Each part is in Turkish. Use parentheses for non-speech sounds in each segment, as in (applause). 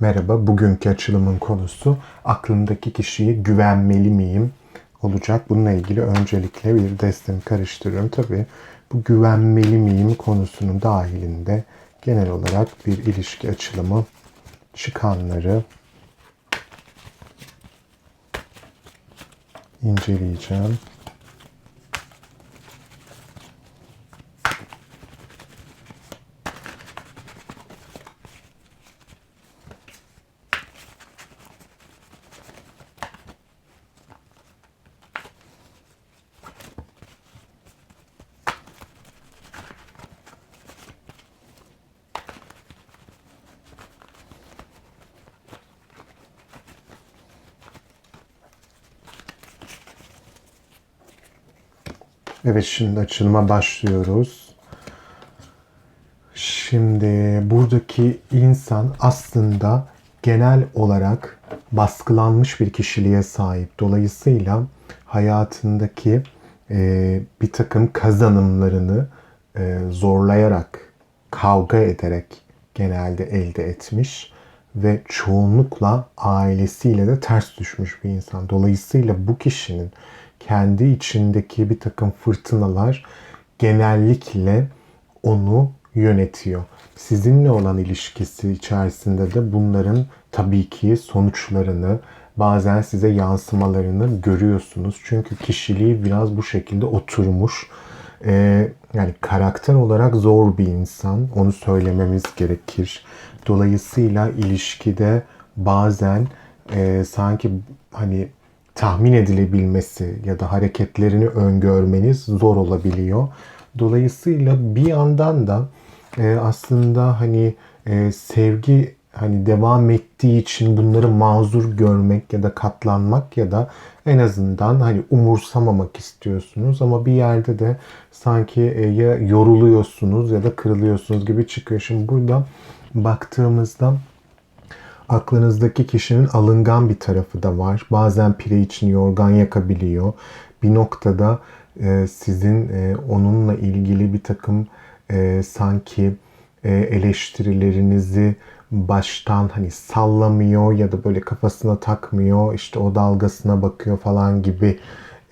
Merhaba, bugünkü açılımın konusu aklımdaki kişiye güvenmeli miyim olacak. Bununla ilgili öncelikle bir destemi karıştırıyorum. Tabii bu güvenmeli miyim konusunun dahilinde genel olarak bir ilişki açılımı çıkanları inceleyeceğim. Evet şimdi açılıma başlıyoruz. Şimdi buradaki insan aslında genel olarak baskılanmış bir kişiliğe sahip. Dolayısıyla hayatındaki e, bir takım kazanımlarını e, zorlayarak, kavga ederek genelde elde etmiş ve çoğunlukla ailesiyle de ters düşmüş bir insan. Dolayısıyla bu kişinin kendi içindeki bir takım fırtınalar genellikle onu yönetiyor. Sizinle olan ilişkisi içerisinde de bunların tabii ki sonuçlarını, bazen size yansımalarını görüyorsunuz. Çünkü kişiliği biraz bu şekilde oturmuş. Ee, yani karakter olarak zor bir insan. Onu söylememiz gerekir. Dolayısıyla ilişkide bazen e, sanki hani tahmin edilebilmesi ya da hareketlerini öngörmeniz zor olabiliyor. Dolayısıyla bir yandan da e, aslında hani e, sevgi hani devam ettiği için bunları mazur görmek ya da katlanmak ya da en azından hani umursamamak istiyorsunuz ama bir yerde de sanki e, ya yoruluyorsunuz ya da kırılıyorsunuz gibi çıkıyor. Şimdi burada baktığımızda aklınızdaki kişinin alıngan bir tarafı da var. Bazen pire için yorgan yakabiliyor. Bir noktada e, sizin e, onunla ilgili bir takım e, sanki e, eleştirilerinizi baştan hani sallamıyor ya da böyle kafasına takmıyor işte o dalgasına bakıyor falan gibi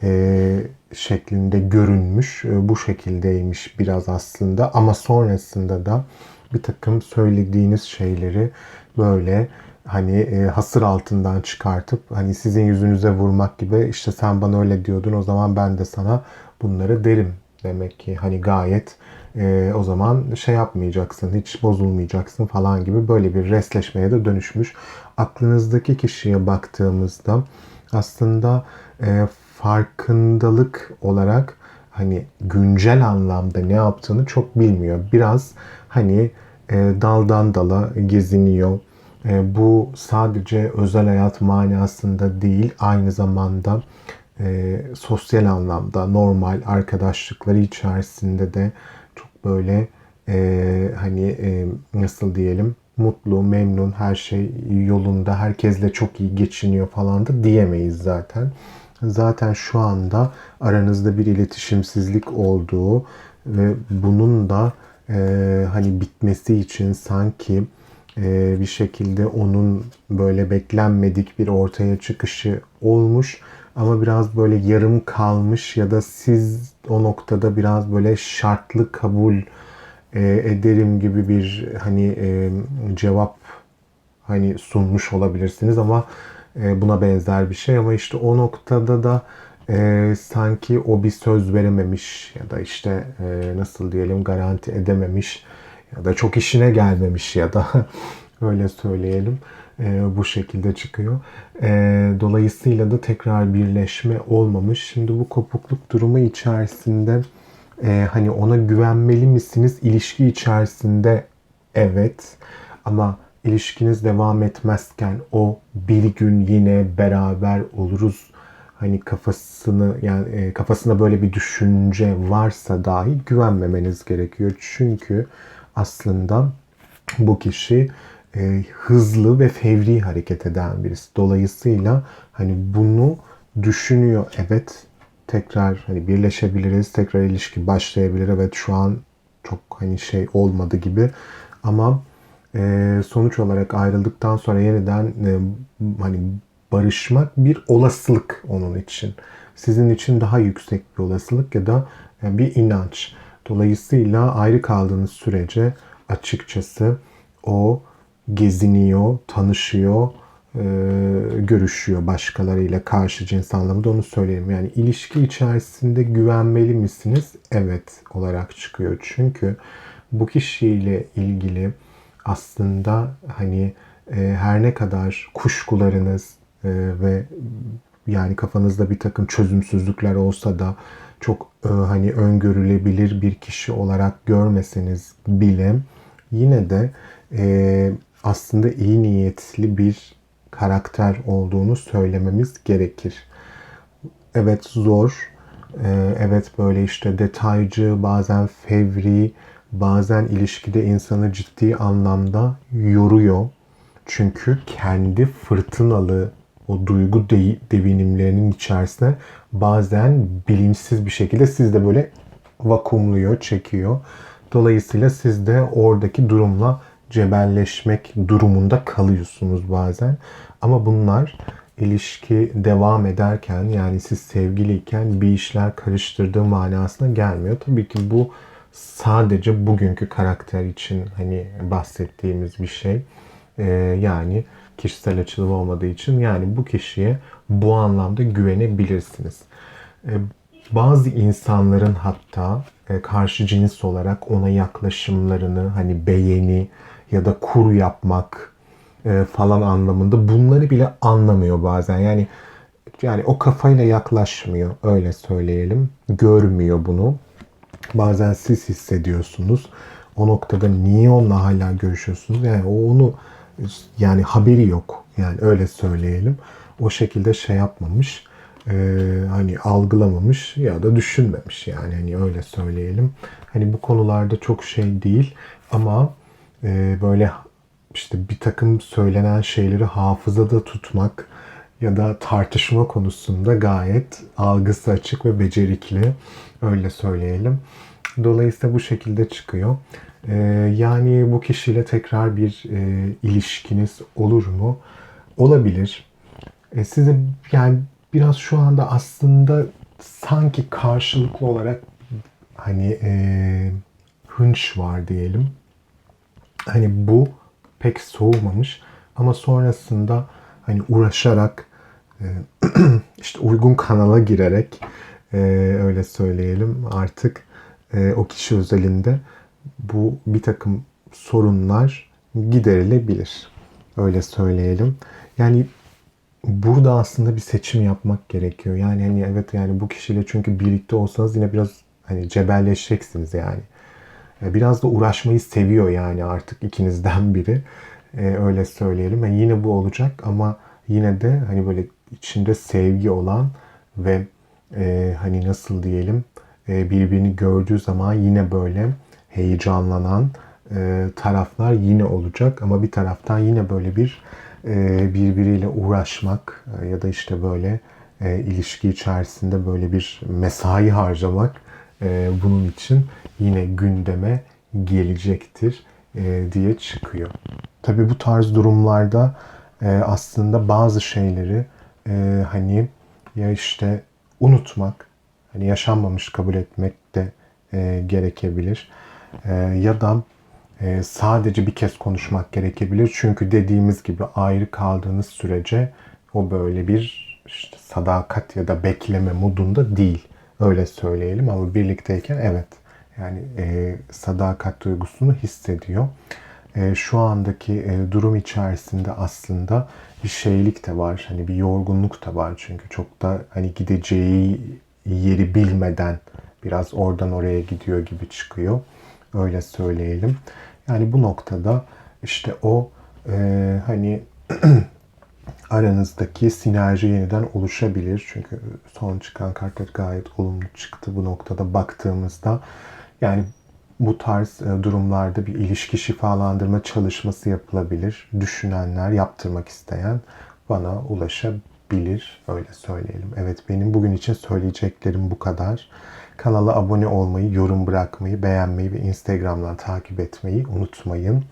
e, şeklinde görünmüş. E, bu şekildeymiş biraz aslında ama sonrasında da bir takım söylediğiniz şeyleri böyle hani e, hasır altından çıkartıp hani sizin yüzünüze vurmak gibi işte sen bana öyle diyordun o zaman ben de sana bunları derim demek ki hani gayet e, o zaman şey yapmayacaksın hiç bozulmayacaksın falan gibi böyle bir resleşmeye de dönüşmüş. Aklınızdaki kişiye baktığımızda aslında e, farkındalık olarak hani güncel anlamda ne yaptığını çok bilmiyor. Biraz hani e, daldan dala geziniyor e, bu sadece özel hayat manasında değil, aynı zamanda e, sosyal anlamda normal arkadaşlıkları içerisinde de çok böyle e, hani e, nasıl diyelim mutlu, memnun, her şey yolunda, herkesle çok iyi geçiniyor falan da diyemeyiz zaten. Zaten şu anda aranızda bir iletişimsizlik olduğu ve bunun da e, hani bitmesi için sanki e, bir şekilde onun böyle beklenmedik bir ortaya çıkışı olmuş. Ama biraz böyle yarım kalmış ya da siz o noktada biraz böyle şartlı kabul e, ederim gibi bir hani e, cevap hani sunmuş olabilirsiniz. Ama e, buna benzer bir şey ama işte o noktada da e, sanki o bir söz verememiş ya da işte e, nasıl diyelim garanti edememiş ya da çok işine gelmemiş ya da (laughs) öyle söyleyelim e, bu şekilde çıkıyor. E, dolayısıyla da tekrar birleşme olmamış. Şimdi bu kopukluk durumu içerisinde e, hani ona güvenmeli misiniz? İlişki içerisinde evet ama ilişkiniz devam etmezken o bir gün yine beraber oluruz hani kafasını yani e, kafasında böyle bir düşünce varsa dahi güvenmemeniz gerekiyor. Çünkü aslında bu kişi e, hızlı ve fevri hareket eden birisi. Dolayısıyla hani bunu düşünüyor. Evet tekrar hani birleşebiliriz, tekrar ilişki başlayabilir. Evet şu an çok hani şey olmadı gibi ama e, sonuç olarak ayrıldıktan sonra yeniden e, hani barışmak bir olasılık onun için. Sizin için daha yüksek bir olasılık ya da e, bir inanç. Dolayısıyla ayrı kaldığınız sürece açıkçası o geziniyor, tanışıyor, e, görüşüyor başkalarıyla karşı cins anlamında onu söyleyeyim. Yani ilişki içerisinde güvenmeli misiniz? Evet olarak çıkıyor. Çünkü bu kişiyle ilgili aslında hani e, her ne kadar kuşkularınız e, ve yani kafanızda bir takım çözümsüzlükler olsa da çok e, hani öngörülebilir bir kişi olarak görmeseniz bile yine de e, aslında iyi niyetli bir karakter olduğunu söylememiz gerekir. Evet zor, e, evet böyle işte detaycı, bazen fevri, bazen ilişkide insanı ciddi anlamda yoruyor. Çünkü kendi fırtınalı o duygu de- devinimlerinin içerisine bazen bilinçsiz bir şekilde siz de böyle vakumluyor, çekiyor. Dolayısıyla siz de oradaki durumla cebelleşmek durumunda kalıyorsunuz bazen. Ama bunlar ilişki devam ederken yani siz sevgiliyken bir işler karıştırdığı manasına gelmiyor. Tabii ki bu sadece bugünkü karakter için hani bahsettiğimiz bir şey. Ee, yani kişisel açılım olmadığı için yani bu kişiye bu anlamda güvenebilirsiniz. Ee, bazı insanların hatta e, karşı cins olarak ona yaklaşımlarını hani beğeni ya da kur yapmak e, falan anlamında bunları bile anlamıyor bazen. Yani yani o kafayla yaklaşmıyor öyle söyleyelim. Görmüyor bunu. Bazen siz hissediyorsunuz. O noktada niye onunla hala görüşüyorsunuz? Yani o onu yani haberi yok. Yani öyle söyleyelim. O şekilde şey yapmamış. e, hani algılamamış ya da düşünmemiş yani hani öyle söyleyelim. Hani bu konularda çok şey değil ama e, böyle işte bir takım söylenen şeyleri hafızada tutmak ya da tartışma konusunda gayet algısı açık ve becerikli. Öyle söyleyelim. Dolayısıyla bu şekilde çıkıyor. Ee, yani bu kişiyle tekrar bir e, ilişkiniz olur mu? Olabilir. E, size yani biraz şu anda aslında sanki karşılıklı olarak hani e, hınç var diyelim. Hani bu pek soğumamış ama sonrasında hani uğraşarak e, (clears throat) işte uygun kanala girerek e, öyle söyleyelim artık e, o kişi özelinde bu bir takım sorunlar giderilebilir. Öyle söyleyelim. Yani burada aslında bir seçim yapmak gerekiyor. Yani hani evet yani bu kişiyle çünkü birlikte olsanız yine biraz hani cebelleşeceksiniz yani. Biraz da uğraşmayı seviyor yani artık ikinizden biri. E, öyle söyleyelim. Yani yine bu olacak ama yine de hani böyle içinde sevgi olan ve e, hani nasıl diyelim e, birbirini gördüğü zaman yine böyle heyecanlanan e, taraflar yine olacak ama bir taraftan yine böyle bir e, birbiriyle uğraşmak e, ya da işte böyle e, ilişki içerisinde böyle bir mesai harcamak e, bunun için yine gündeme gelecektir e, diye çıkıyor. Tabii bu tarz durumlarda e, aslında bazı şeyleri e, hani ya işte unutmak, hani yaşanmamış kabul etmek de e, gerekebilir. E, ya da e, sadece bir kez konuşmak gerekebilir. Çünkü dediğimiz gibi ayrı kaldığınız sürece o böyle bir işte sadakat ya da bekleme modunda değil. Öyle söyleyelim ama birlikteyken evet. Yani e, sadakat duygusunu hissediyor. E, şu andaki e, durum içerisinde aslında bir şeylik de var. Hani bir yorgunluk da var çünkü çok da hani gideceği yeri bilmeden biraz oradan oraya gidiyor gibi çıkıyor. Öyle söyleyelim. Yani bu noktada işte o e, hani (clears throat) aranızdaki sinerji yeniden oluşabilir. Çünkü son çıkan kartlar gayet olumlu çıktı bu noktada baktığımızda. Yani bu tarz e, durumlarda bir ilişki şifalandırma çalışması yapılabilir. Düşünenler, yaptırmak isteyen bana ulaşabilir. Öyle söyleyelim. Evet benim bugün için söyleyeceklerim bu kadar. Kanala abone olmayı, yorum bırakmayı, beğenmeyi ve Instagram'dan takip etmeyi unutmayın.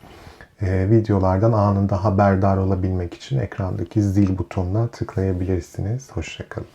e, videolardan anında haberdar olabilmek için ekrandaki zil butonuna tıklayabilirsiniz. Hoşçakalın.